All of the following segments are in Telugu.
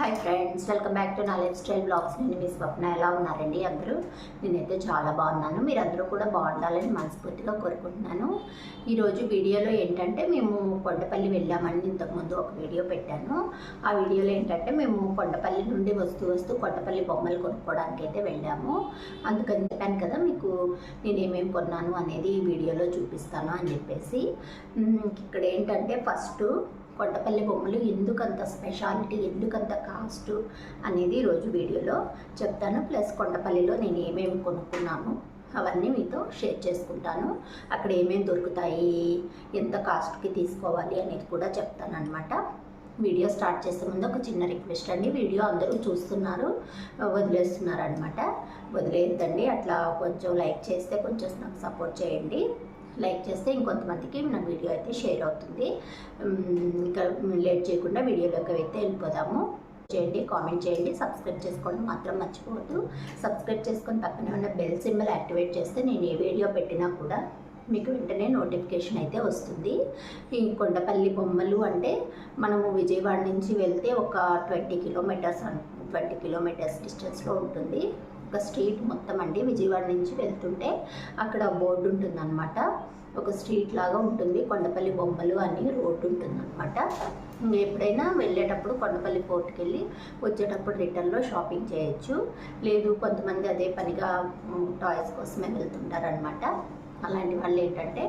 Hi friends welcome back to నా లైఫ్ స్టైల్ బ్లాగ్స్ నేను మీ స్వప్న ఎలా ఉన్నారండి అందరూ? నేనైతే చాలా బాగున్నాను. మీరు అందరూ కూడా బాగుండాలని మనస్ఫూర్తిగా కోరుకుంటున్నాను. ఈరోజు వీడియోలో ఏంటంటే మేము కొండపల్లి వెళ్ళామని ఇంతకుముందు ఒక వీడియో పెట్టాను. ఆ వీడియోలో ఏంటంటే మేము కొండపల్లి నుండి వస్తూ వస్తూ కొండపల్లి బొమ్మలు కొనుక్కోవడానికి అయితే వెళ్ళాము. అందుకని చెప్పాను కదా మీకు నేను ఏమేమి కొన్నాను అనేది ఈ వీడియోలో చూపిస్తాను అని చెప్పేసి. ఇక్కడ ఏంటంటే ఫస్ట్ కొండపల్లి బొమ్మలు ఎందుకంత స్పెషాలిటీ ఎందుకంత కాస్ట్ అనేది ఈరోజు వీడియోలో చెప్తాను. ప్లస్ కొండపల్లిలో నేను ఏమేమి కొనుక్కున్నాను అవన్నీ మీతో షేర్ చేసుకుంటాను. అక్కడ ఏమేమి దొరుకుతాయి ఎంత కాస్ట్కి తీసుకోవాలి అనేది కూడా చెప్తాను అనమాట వీడియో స్టార్ట్ చేసే ముందు ఒక చిన్న రిక్వెస్ట్ అండి. వీడియో అందరూ చూస్తున్నారు వదిలేస్తున్నారు అనమాట వదిలేద్దండి అట్లా కొంచెం లైక్ చేస్తే కొంచెం నాకు సపోర్ట్ చేయండి. లైక్ చేస్తే ఇంకొంతమందికి నా వీడియో అయితే షేర్ అవుతుంది. ఇంకా లేట్ చేయకుండా వీడియోలోకి అయితే వెళ్ళిపోదాము. చేయండి కామెంట్ చేయండి సబ్స్క్రైబ్ చేసుకోవడం మాత్రం మర్చిపోవద్దు. సబ్స్క్రైబ్ చేసుకొని పక్కనే ఉన్న బెల్ సింబల్ యాక్టివేట్ చేస్తే నేను ఏ వీడియో పెట్టినా కూడా మీకు వెంటనే నోటిఫికేషన్ అయితే వస్తుంది. ఈ కొండపల్లి బొమ్మలు అంటే మనము విజయవాడ నుంచి వెళ్తే ఒక ట్వంటీ కిలోమీటర్స్ ట్వంటీ కిలోమీటర్స్ డిస్టెన్స్లో ఉంటుంది. ఒక స్ట్రీట్ మొత్తం అండి విజయవాడ నుంచి వెళ్తుంటే అక్కడ బోర్డు ఉంటుందన్నమాట. ఒక స్ట్రీట్ లాగా ఉంటుంది. కొండపల్లి బొమ్మలు అని రోడ్డు ఉంటుందన్నమాట. ఎప్పుడైనా వెళ్ళేటప్పుడు కొండపల్లి ఫోర్ట్కి వెళ్ళి వచ్చేటప్పుడు రిటర్న్లో షాపింగ్ చేయొచ్చు. లేదు కొంతమంది అదే పనిగా టాయ్స్ కోసమే వెళ్తుంటారనమాట అలాంటి వాళ్ళు ఏంటంటే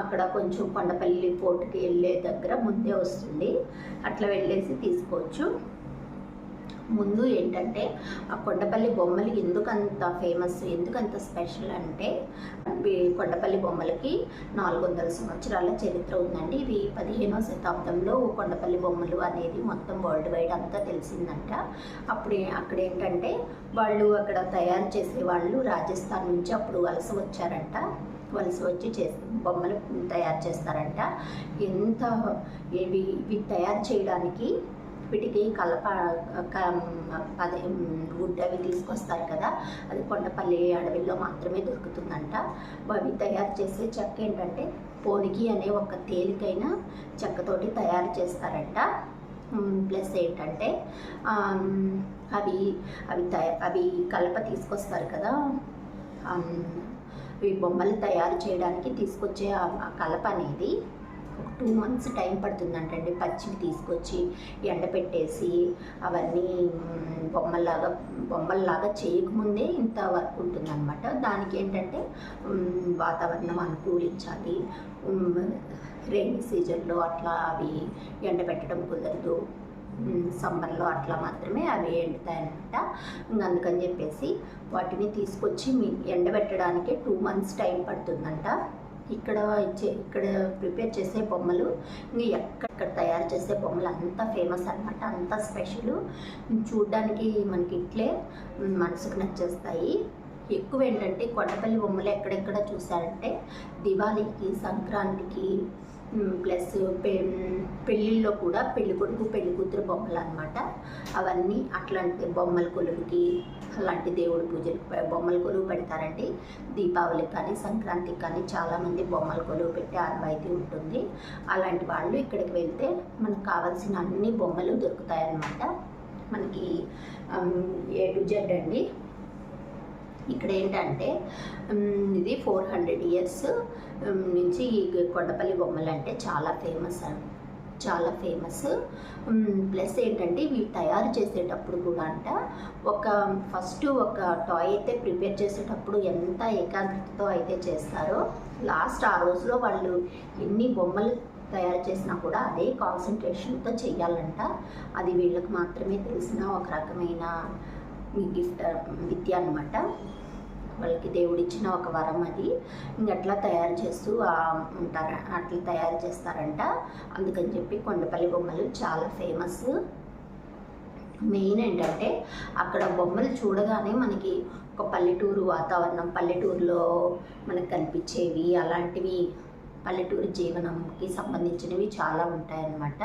అక్కడ కొంచెం కొండపల్లి ఫోర్ట్కి వెళ్ళే దగ్గర ముందే వస్తుంది. అట్లా వెళ్ళేసి తీసుకోవచ్చు. ముందు ఏంటంటే ఆ కొండపల్లి బొమ్మలు ఎందుకంత ఫేమస్ ఎందుకంత స్పెషల్ అంటే కొండపల్లి బొమ్మలకి నాలుగు వందల సంవత్సరాల చరిత్ర ఉందండి. ఇవి పదిహేనో శతాబ్దంలో కొండపల్లి బొమ్మలు అనేది మొత్తం వరల్డ్ వైడ్ అంతా తెలిసిందంట. అప్పుడు అక్కడ ఏంటంటే వాళ్ళు అక్కడ తయారు చేసే వాళ్ళు రాజస్థాన్ నుంచి అప్పుడు వలస వచ్చారంట. వలస వచ్చి చేసి బొమ్మలు తయారు చేస్తారంట. ఎంత ఇవి ఇవి తయారు చేయడానికి వీటికి కలప క- అదే అవి తీసుకొస్తారు కదా అది కొండపల్లి అడవిలో మాత్రమే దొరుకుతుందంట. అవి తయారు చేసే చెక్క ఏంటంటే పోనికి అనే ఒక తేలికైన చెక్కతోటి తయారు చేస్తారంట. ప్లస్ ఏంటంటే అవి అవి తయ అవి కలప తీసుకొస్తారు కదా ఈ బొమ్మలు తయారు చేయడానికి తీసుకొచ్చే ఆ కలప అనేది ఒక టూ మంత్స్ టైం పడుతుందంటండి. పచ్చివి తీసుకొచ్చి ఎండపెట్టేసి అవన్నీ బొమ్మల్లాగా బొమ్మల్లాగా చేయకముందే ఇంత వర్క్ ఉంటుందన్నమాట. దానికి ఏంటంటే వాతావరణం అనుకూలించాలి. రెయిన్ సీజన్లో అట్లా అవి ఎండబెట్టడం కుదరదు. సమ్మర్లో అట్లా మాత్రమే అవి ఎండుతాయన్నమాట. అందుకని చెప్పేసి వాటిని తీసుకొచ్చి మీ ఎండబెట్టడానికి టూ మంత్స్ టైం పడుతుందంట. ఇక్కడ ఇచ్చే ఇక్కడ ప్రిపేర్ చేసే బొమ్మలు ఇంక ఎక్కడ తయారు చేసే బొమ్మలు అంత ఫేమస్ అనమాట అంత స్పెషల్ చూడ్డానికి మనకి ఇట్లే మనసుకు నచ్చేస్తాయి. ఎక్కువ ఏంటంటే కొండపల్లి బొమ్మలు ఎక్కడెక్కడ చూసారంటే దివాళీకి సంక్రాంతికి ప్లస్ పె పెళ్ళిళ్ళలో కూడా పెళ్ళికొడుకు కొడుకు కూతురు బొమ్మలు అనమాట అవన్నీ అట్లాంటి బొమ్మల కొలువుకి అలాంటి దేవుడి పూజలు బొమ్మలు కొలువు పెడతారండి. దీపావళికి కానీ సంక్రాంతికి కానీ చాలామంది బొమ్మలు కొలువు పెట్టే ఆనవాయితీ ఉంటుంది. అలాంటి వాళ్ళు ఇక్కడికి వెళ్తే మనకు కావాల్సిన అన్ని బొమ్మలు దొరుకుతాయన్నమాట. మనకి ఏ టు జెడ్ అండి. ఇక్కడ ఏంటంటే ఇది ఫోర్ హండ్రెడ్ ఇయర్స్ నుంచి ఈ కొండపల్లి బొమ్మలు అంటే చాలా ఫేమస్ అండి చాలా ఫేమస్ ప్లస్ ఏంటంటే ఇవి తయారు చేసేటప్పుడు కూడా అంట ఒక ఫస్ట్ ఒక టాయ్ అయితే ప్రిపేర్ చేసేటప్పుడు ఎంత ఏకాగ్రతతో అయితే చేస్తారో లాస్ట్ ఆ రోజులో వాళ్ళు ఎన్ని బొమ్మలు తయారు చేసినా కూడా అదే కాన్సన్ట్రేషన్తో చేయాలంట అది వీళ్ళకి మాత్రమే తెలిసిన ఒక రకమైన గిఫ్ట్ విద్య అనమాట వాళ్ళకి దేవుడిచ్చిన ఒక వరం అది. ఇంకట్లా తయారు చేస్తూ ఉంటారు. అట్లా తయారు చేస్తారంట. అందుకని చెప్పి కొండపల్లి బొమ్మలు చాలా ఫేమస్. మెయిన్ ఏంటంటే అక్కడ బొమ్మలు చూడగానే మనకి ఒక పల్లెటూరు వాతావరణం పల్లెటూరులో మనకు కనిపించేవి అలాంటివి పల్లెటూరు జీవనంకి సంబంధించినవి చాలా ఉంటాయన్నమాట.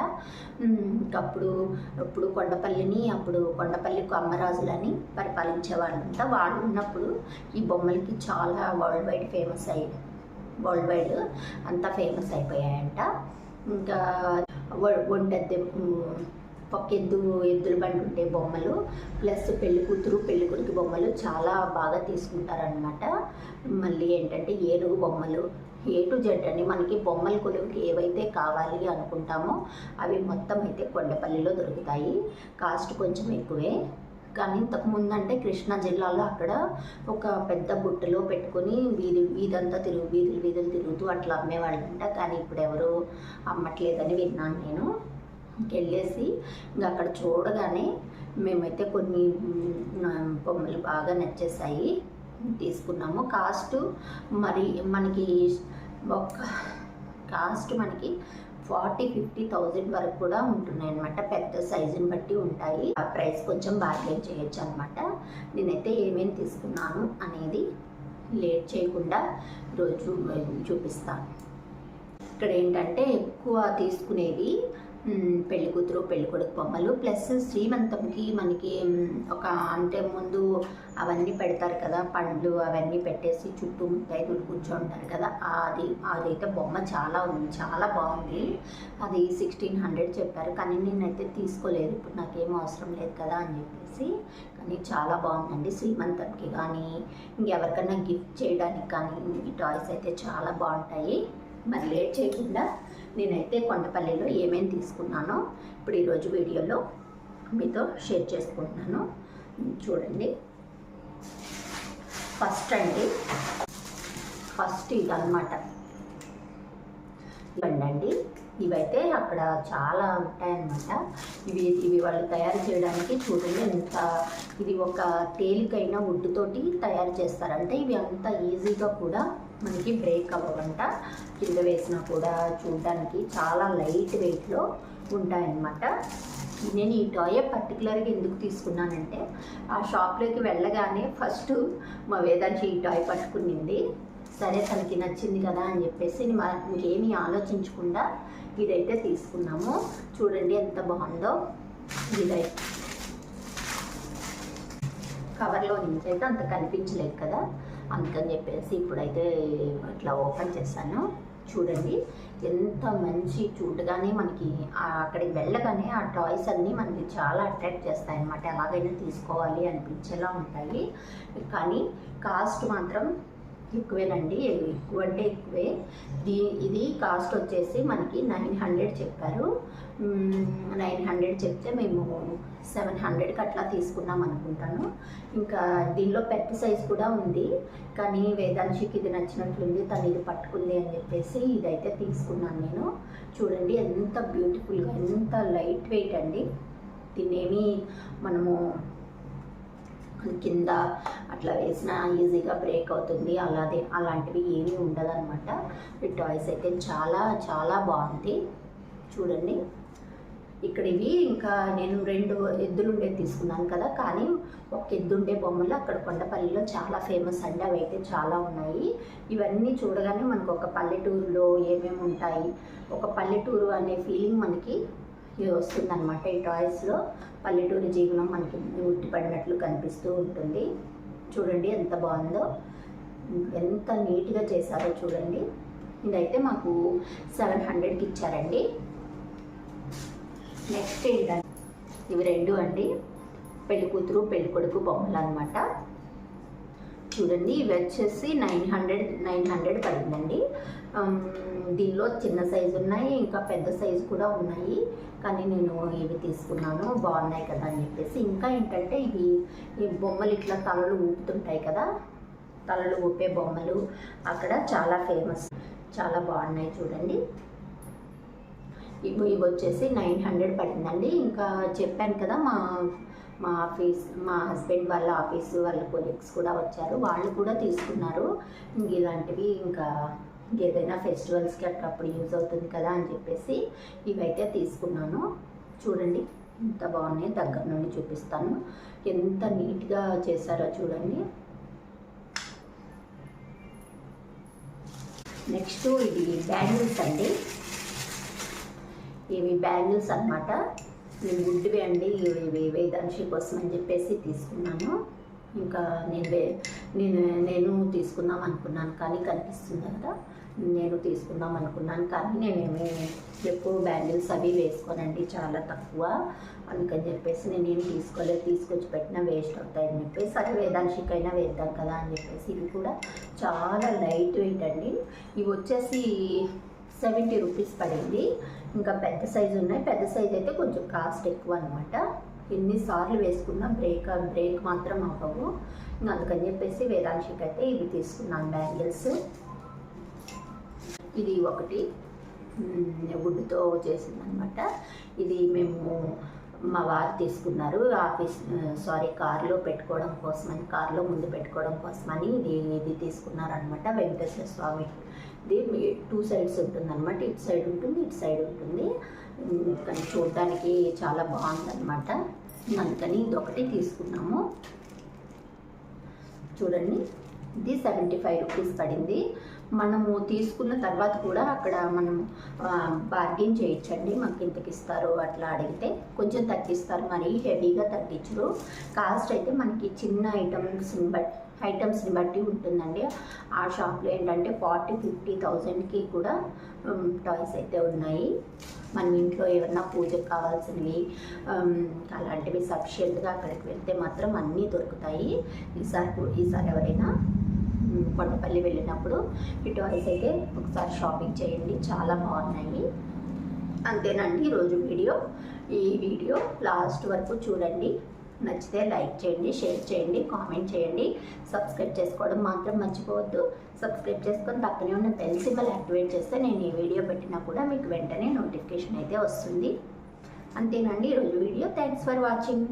అప్పుడు ఇప్పుడు కొండపల్లిని అప్పుడు కొండపల్లి అమ్మరాజులని పరిపాలించే వాళ్ళంట వాళ్ళు ఉన్నప్పుడు ఈ బొమ్మలకి చాలా వరల్డ్ వైడ్ ఫేమస్ అయ్యి వరల్డ్ వైడ్ అంతా ఫేమస్ అయిపోయాయంట. ఇంకా ఒ- ఒక ఎద్దు ఎద్దుల బండి ఉండే బొమ్మలు ప్లస్ పెళ్ళి కూతురు పెళ్ళి కొడుకు బొమ్మలు చాలా బాగా తీసుకుంటారనమాట మళ్ళీ ఏంటంటే ఏనుగు బొమ్మలు ఏ టు జెడ్ అని మనకి బొమ్మల కొలువుకి ఏవైతే కావాలి అనుకుంటామో అవి మొత్తం అయితే కొండపల్లిలో దొరుకుతాయి. కాస్ట్ కొంచెం ఎక్కువే. కానీ ఇంతకుముందు అంటే కృష్ణా జిల్లాలో అక్కడ ఒక పెద్ద బుట్టలో పెట్టుకొని వీధి వీధంతా తిరుగు వీధులు వీధులు తిరుగుతూ అట్లా అమ్మేవాళ్ళంట. కానీ ఇప్పుడు ఎవరు అమ్మట్లేదని విన్నాను నేను. వెళ్ళేసి ఇంకా అక్కడ చూడగానే మేమైతే కొన్ని బొమ్మలు బాగా నచ్చేసాయి. తీసుకున్నాము. కాస్ట్ మరి మనకి ఒక కాస్ట్ మనకి ఫార్టీ ఫిఫ్టీ థౌజండ్ వరకు కూడా ఉంటున్నాయి అనమాట పెద్ద సైజుని బట్టి ఉంటాయి. ఆ ప్రైస్ కొంచెం బార్గెన్ చేయొచ్చు అనమాట నేనైతే ఏమేమి తీసుకున్నాను అనేది లేట్ చేయకుండా రోజు చూపిస్తాను. ఇక్కడ ఏంటంటే ఎక్కువ తీసుకునేది పెళ్ళి కూతురు పెళ్ళి కొడుకు బొమ్మలు ప్లస్ శ్రీమంతంకి మనకి ఒక అంటే ముందు అవన్నీ పెడతారు కదా పండ్లు అవన్నీ పెట్టేసి చుట్టూ ముత్తైదులు కూర్చోంటారు కదా అది అదైతే బొమ్మ చాలా ఉంది చాలా బాగుంది. అది సిక్స్టీన్ హండ్రెడ్ చెప్పారు కానీ నేనైతే తీసుకోలేదు ఇప్పుడు నాకేం అవసరం లేదు కదా అని చెప్పేసి కానీ చాలా బాగుందండి శ్రీమంతంకి కానీ ఇంకెవరికైనా గిఫ్ట్ చేయడానికి కానీ ఈ టాయ్స్ అయితే చాలా బాగుంటాయి. మరి లేట్ చేయకుండా నేనైతే కొండపల్లిలో ఏమేమి తీసుకున్నానో ఇప్పుడు ఈరోజు వీడియోలో మీతో షేర్ చేసుకుంటున్నాను. చూడండి. ఫస్ట్ అండి. ఫస్ట్ ఇదన్నమాట. ఇవ్వండి ఇవైతే అక్కడ చాలా ఉంటాయన్నమాట. ఇవి ఇవి వాళ్ళు తయారు చేయడానికి చూడండి ఎంత ఇది ఒక తేలికైన వుడ్ తోటి తయారు చేస్తారంటే ఇవి అంత ఈజీగా కూడా మనకి బ్రేక్ అవ్వకుండా కింద వేసినా కూడా చూడడానికి చాలా లైట్ వెయిట్లో ఉంటాయన్నమాట. నేను ఈ టాయ్ పర్టికులర్గా ఎందుకు తీసుకున్నానంటే ఆ షాప్లోకి వెళ్ళగానే ఫస్ట్ మా వేదాంశి ఈ టాయ్ పట్టుకునింది. సరే తనకి నచ్చింది కదా అని చెప్పేసి మా- ఇంకేమీ ఆలోచించకుండా ఇదైతే తీసుకున్నాము. చూడండి ఎంత బాగుందో ఇదైతే కవర్లో నుంచి అయితే అంత కనిపించలేదు కదా. అందుకని చెప్పేసి ఇప్పుడైతే ఇట్లా ఓపెన్ చేశాను. చూడండి ఎంత మంచి చూడగానే మనకి అక్కడికి వెళ్ళగానే ఆ టాయ్స్ అన్నీ మనకి చాలా అట్రాక్ట్ చేస్తాయి అన్నమాట. ఎలాగైనా తీసుకోవాలి అనిపించేలా ఉంటాయి. కానీ కాస్ట్ మాత్రం ఎక్కువేనండి ఎక్కువ అంటే ఎక్కువే. దీ ఇది కాస్ట్ వచ్చేసి మనకి నైన్ హండ్రెడ్ చెప్పారు. నైన్ హండ్రెడ్ చెప్తే మేము సెవెన్ హండ్రెడ్కి అట్లా తీసుకున్నాం అనుకుంటాను. ఇంకా దీనిలో పెద్ద సైజ్ కూడా ఉంది. కానీ వేదాంశికి ఇది నచ్చినట్లుంది తను ఇది పట్టుకుంది అని చెప్పేసి ఇదైతే తీసుకున్నాను నేను. చూడండి ఎంత బ్యూటిఫుల్గా ఎంత లైట్ వెయిట్ అండి. దీన్నేమి మనము కింద అట్లా వేసినా ఈజీగా బ్రేక్ అవుతుంది. అలాగే అలాంటివి ఏమీ ఉండదన్నమాట. ఈ టాయ్స్ అయితే చాలా చాలా బాగుంది. చూడండి. ఇక్కడ ఇవి ఇంకా నేను రెండు ఎద్దులుండే తీసుకున్నాను కదా. కానీ ఒక ఎద్దుండే బొమ్మలు అక్కడ కొండపల్లిలో చాలా ఫేమస్ అండి. అవి అయితే చాలా ఉన్నాయి. ఇవన్నీ చూడగానే మనకు ఒక పల్లెటూరులో ఏమేమి ఉంటాయి ఒక పల్లెటూరు అనే ఫీలింగ్ మనకి వస్తుందన్నమాట. ఈ టాయ్స్లో పల్లెటూరు జీవనం మనకి ఉట్టిపడినట్లు కనిపిస్తూ ఉంటుంది. చూడండి ఎంత బాగుందో. ఎంత నీట్గా చేశారో చూడండి. ఇదైతే మాకు సెవెన్ హండ్రెడ్కి ఇచ్చారండి. నెక్స్ట్ ఏంటంటే ఇవి రెండు అండి. పెళ్ళి కూతురు పెళ్ళి కొడుకు బొమ్మలు అనమాట చూడండి ఇవి వచ్చేసి నైన్ హండ్రెడ్ నైన్ హండ్రెడ్ పడిందండి. దీనిలో చిన్న సైజు ఉన్నాయి ఇంకా పెద్ద సైజు కూడా ఉన్నాయి. కానీ నేను ఇవి తీసుకున్నాను బాగున్నాయి కదా అని చెప్పేసి. ఇంకా ఏంటంటే ఇవి ఈ బొమ్మలు ఇట్లా తలలు ఊపుతుంటాయి కదా. తలలు ఊపే బొమ్మలు అక్కడ చాలా ఫేమస్ చాలా బాగున్నాయి చూడండి. ఇవి ఇవి వచ్చేసి నైన్ హండ్రెడ్ పడిందండి ఇంకా చెప్పాను కదా మా మా ఆఫీస్ మా హస్బెండ్ వాళ్ళ ఆఫీస్ వాళ్ళ కొలీగ్స్ కూడా వచ్చారు. వాళ్ళు కూడా తీసుకున్నారు. ఇలాంటివి ఇంకా ఏదైనా ఫెస్టివల్స్కి అట్లప్పుడు యూజ్ అవుతుంది కదా అని చెప్పేసి ఇవైతే తీసుకున్నాను. చూడండి ఎంత బాగున్నాయి. దగ్గర నుండి చూపిస్తాను. ఎంత నీట్గా చేశారో చూడండి. నెక్స్ట్ ఇది బ్యాంగిల్స్ అండి. ఇవి బ్యాంగిల్స్ అన్నమాట. నేను గుడ్డివి అండి ఇవి వేదాంశి కోసం అని చెప్పేసి తీసుకున్నాను. ఇంకా నేను వే నేను నేను తీసుకుందాం అనుకున్నాను కానీ కనిపిస్తుంది కదా. నేను తీసుకుందాం అనుకున్నాను కానీ నేనేమి ఎక్కువ బ్యాండిల్స్ అవి వేసుకోనండి చాలా తక్కువ. అందుకని చెప్పేసి నేను ఏం తీసుకోలేదు. తీసుకొచ్చి పెట్టినా వేస్ట్ అవుతాయని చెప్పేసి సరే వేదాంశికైనా వేద్దాం కదా అని చెప్పేసి ఇవి కూడా చాలా లైట్ వెయిట్ అండి. ఇవి వచ్చేసి సెవెంటీ రూపీస్ పడింది. ఇంకా పెద్ద సైజు ఉన్నాయి. పెద్ద సైజు అయితే కొంచెం కాస్ట్ ఎక్కువ అనమాట ఎన్నిసార్లు వేసుకున్నా బ్రేక్ బ్రేక్ మాత్రం అవ్వవు. ఇంకా అందుకని చెప్పేసి వేదాంశికి అయితే ఇవి తీసుకున్నాను బ్యాంగిల్స్. ఇది ఒకటి. వుడ్తో చేసిందనమాట ఇది మేము మా వారు తీసుకున్నారు. ఆఫీస్ సారీ కార్లో పెట్టుకోవడం కోసమని కార్లో ముందు పెట్టుకోవడం కోసమని ఇది ఇది తీసుకున్నారనమాట వెంకటేశ్వర స్వామి ఇది టూ సైడ్స్ ఉంటుందన్నమాట. ఇటు సైడ్ ఉంటుంది ఇటు సైడ్ ఉంటుంది. కానీ చూడడానికి చాలా బాగుందన్నమాట. అందుకని ఇది ఒకటి తీసుకున్నాము. చూడండి ఇది సెవెంటీ ఫైవ్ రూపీస్ పడింది. మనము తీసుకున్న తర్వాత కూడా అక్కడ మనం బార్గెన్ చేయొచ్చండి. మాకు ఇంతకి ఇస్తారు అట్లా అడిగితే కొంచెం తగ్గిస్తారు. మరి హెవీగా తగ్గించరు. కాస్ట్ అయితే మనకి చిన్న ఐటమ్స్ని బట్టి ఐటమ్స్ని బట్టి ఉంటుందండి. ఆ షాప్లో ఏంటంటే ఫార్టీ ఫిఫ్టీ థౌజండ్కి కూడా టాయ్స్ అయితే ఉన్నాయి. మనం ఇంట్లో ఏమన్నా పూజకు కావాల్సినవి అలాంటివి సఫిషియెంట్గా అక్కడికి వెళ్తే మాత్రం అన్నీ దొరుకుతాయి. ఈసారి ఈసారి ఎవరైనా కొండపల్లి వెళ్ళినప్పుడు ఈ టాయ్స్ అయితే ఒకసారి షాపింగ్ చేయండి. చాలా బాగున్నాయి. అంతేనండి ఈరోజు వీడియో. ఈ వీడియో లాస్ట్ వరకు చూడండి. నచ్చితే లైక్ చేయండి షేర్ చేయండి కామెంట్ చేయండి. సబ్స్క్రైబ్ చేసుకోవడం మాత్రం మర్చిపోవద్దు. సబ్స్క్రైబ్ చేసుకొని పక్కనే ఉన్న బెల్ సింబల్ యాక్టివేట్ చేస్తే నేను ఈ వీడియో పెట్టినా కూడా మీకు వెంటనే నోటిఫికేషన్ అయితే వస్తుంది. అంతేనండి ఈరోజు వీడియో. Thanks for watching